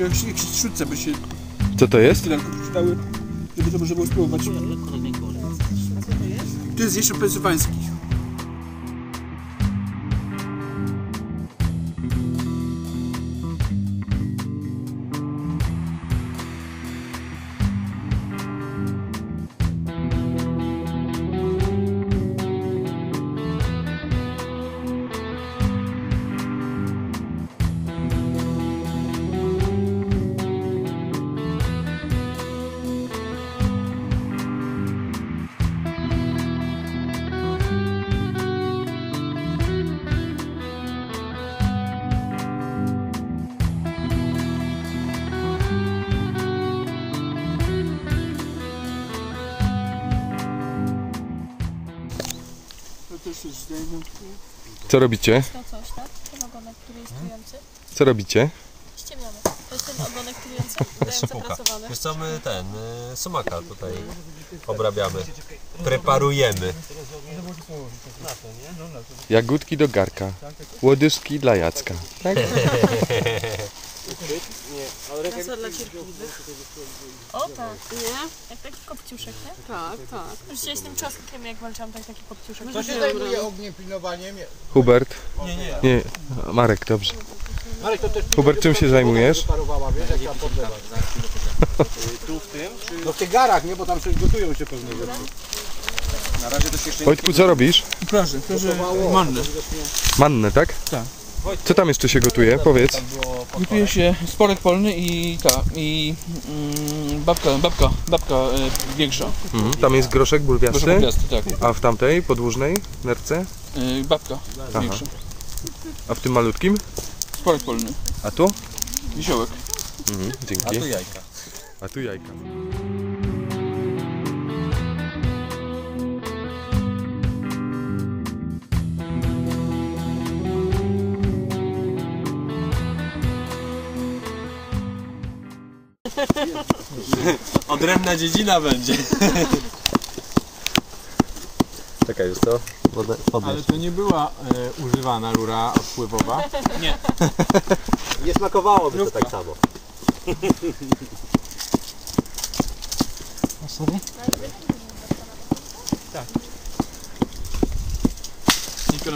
Jakieś, jakieś sztuce by się Co to jest? przydały, żeby to można było spróbować. To jest jeszcze pensylwański. Co robicie? To coś, tak? Ten ogonek, który jest trujący. Co robicie? Ściemniamy. To jest ten ogonek trujący, zapracowany. Wiesz co, my ten, y, sumaka tutaj obrabiamy. Preparujemy. Jagódki do garka. Łodyżki dla Jacka. Tak? O tak. Nie? Jak kopciuszek, nie? Tak, tak. Już z tym czosnkiem, jak walczyłam, tak taki kopciuszek. To się zajmuje ogniem, pilnowaniem. Hubert? Nie, nie. Nie, Marek, dobrze. Marek, to też Hubert, czym się zajmujesz? Tu w tym? No w tych garach, nie? Bo tam coś gotują się pewne rzeczy. Wojtku, co robisz? Praży, praży manny. Mannę, tak? Tak. Co tam jeszcze się gotuje? Powiedz. Gotuje się sporek polny i ta, i mm, babka, babka, babka y, większa. Mhm. Tam jest groszek Proszę bulwiasty, tak. a w tamtej, podłużnej nerce? Y, babka większa. A w tym malutkim? Sporek polny. A tu? Wiesiołek. Mhm, dzięki. jajka. A tu jajka. Odrębna dziedzina będzie. Czekaj, już co? Wodę Ale to nie była e, używana rura odpływowa. Nie smakowałoby to tak samo.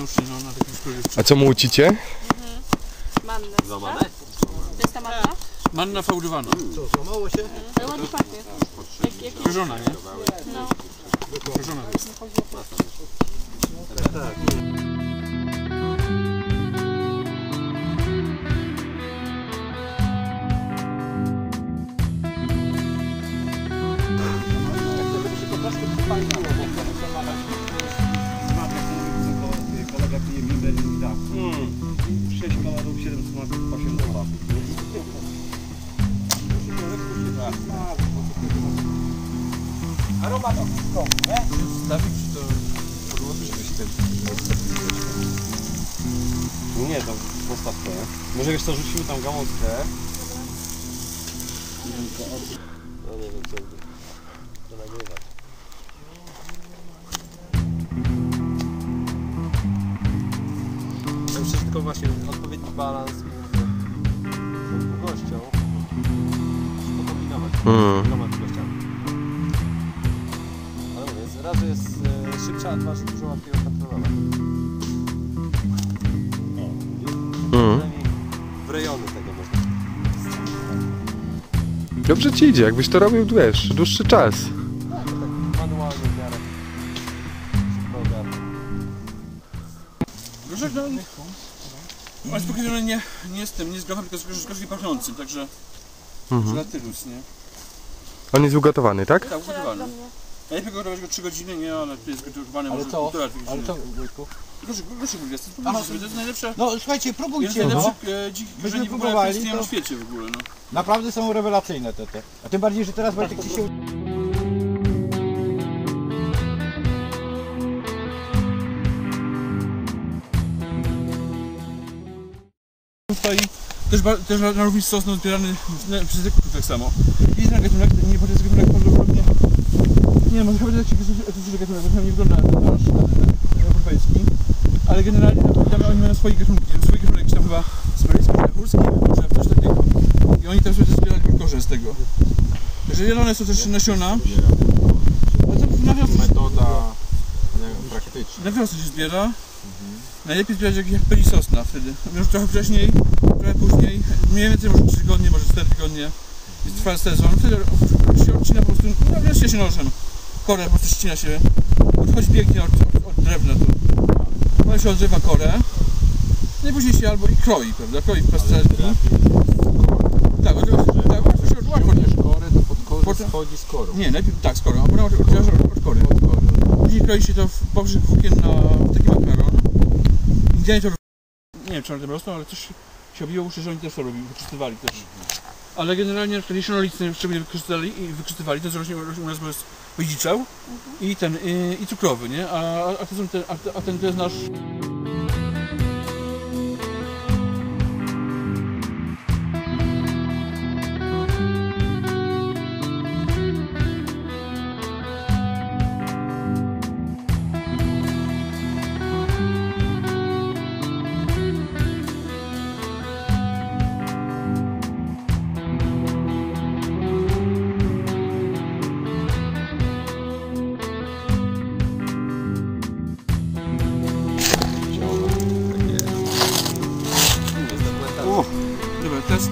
Przyjrzał na takim szkole. A co mucicie? Mannę. Złamane? To jest ta manna? Manna fałdowana. Złamało się? Ale ładnie pachnie. Jak, jak Korzona, nie? No. Korzona jest. Kolega pije mimbel i tak. 6 kolorów, 7 smaków, 8 dolarów. Aromat ogniskowy, nie? Stawić to podłowy, żeby się ten... Nie, to postaw to, nie? Może wiesz co, rzucimy tam gałązkę. No nie wiem, co to nagrywać. Myślę, że tylko właśnie odpowiedni balans Mm. Długościami. Ale mówię, z- raz, że jest e, szybsza, a dwa, że dużo łatwiej ją kontrolować. Mm. Przynajmniej w rejony tego można. Dobrze ci idzie, jakbyś to robił, wiesz, dłuższy czas. Tak, tak manualnie w miarę. Szybko ogarnę. Groszek, no... On jest pokrzywiony nie, nie z tym, nie z grochem, tylko z groszkiem pachnącym, także... Mhm. Żelatynus, nie? On jest ugotowany, tak? Tak, ugotowany. Najlepiej gotować go 3 godziny, nie, ale tu jest gotowany Ale może co? półtora dwie Ale godziny. co, Wojtku? Aha, spróbujcie sobie, to jest najlepsze... No słuchajcie, Jest próbujcie, no. najlepsze e, dzikie korzenie w ogóle, istnieją na to- świecie w ogóle, no. Naprawdę są rewelacyjne te te. A tym bardziej, że teraz Wojtek ci się... Tutaj też, też na, równi odbierany na- przez ekologów tak samo. I ten gatunek, nie powiedzieć, że gatunek prawdopodobnie... Nie, powiedzieć, że to jest gatunek, bo nie wygląda na nasz na ten europejski. Ale generalnie tam oni mają swoje gatunki, swój gatunek jakiś tam chyba z Beryckim, Szachórskim, czy coś takiego. I oni też będą zbierać glukozę z tego. Że zielone są też nasiona. To na wiosnę, Metoda praktyczna. na wiosnę się zbiera. Najlepiej zbierać jak, jak peli sosna wtedy. Już trochę wcześniej, trochę później, mniej więcej może 3 tygodnie, może 4 tygodnie. Jest trwa sezon, wtedy się odcina po prostu, no wiesz się nożem. Korę po prostu ścina się, odchodzi pięknie od, od, od drewna tu. Potem się odrywa korę. No i później się albo i kroi, prawda? Kroi w pasteczki. Tak, odrywa, tak, łatwo się łatwo Ciągniesz korę, to pod korę Potem- schodzi z korą. Nie, najpierw tak, z korą, a potem od, od, od kory. Później kroi się to w poprzek włókien na taki makaron. Indianie to nie wiem czy one rosną, ale coś się obiło uszy, że oni też to robili, wykorzystywali też. Ale generalnie na przykład jesionolicy szczególnie wykorzystywali, wykorzystywali co rośnie, rośnie u nas bo jest wydziczeł i ten, i, i cukrowy, nie? A, a, to są te, a, a ten to jest nasz...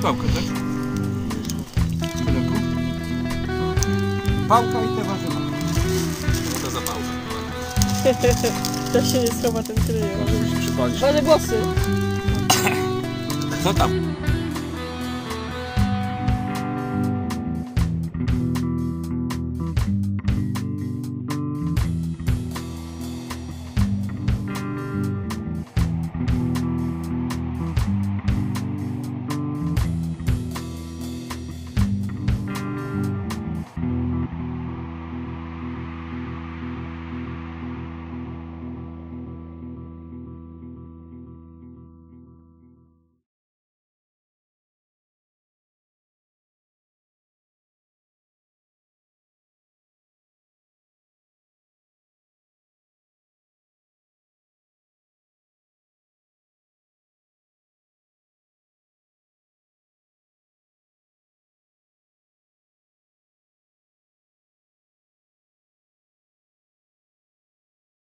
Pałka, tak? Daleko? Pałka i te warzywa. To za pałkę. To się nie schowa ten trynier. Może mi się przypalić. Ważne głosy. Co tam?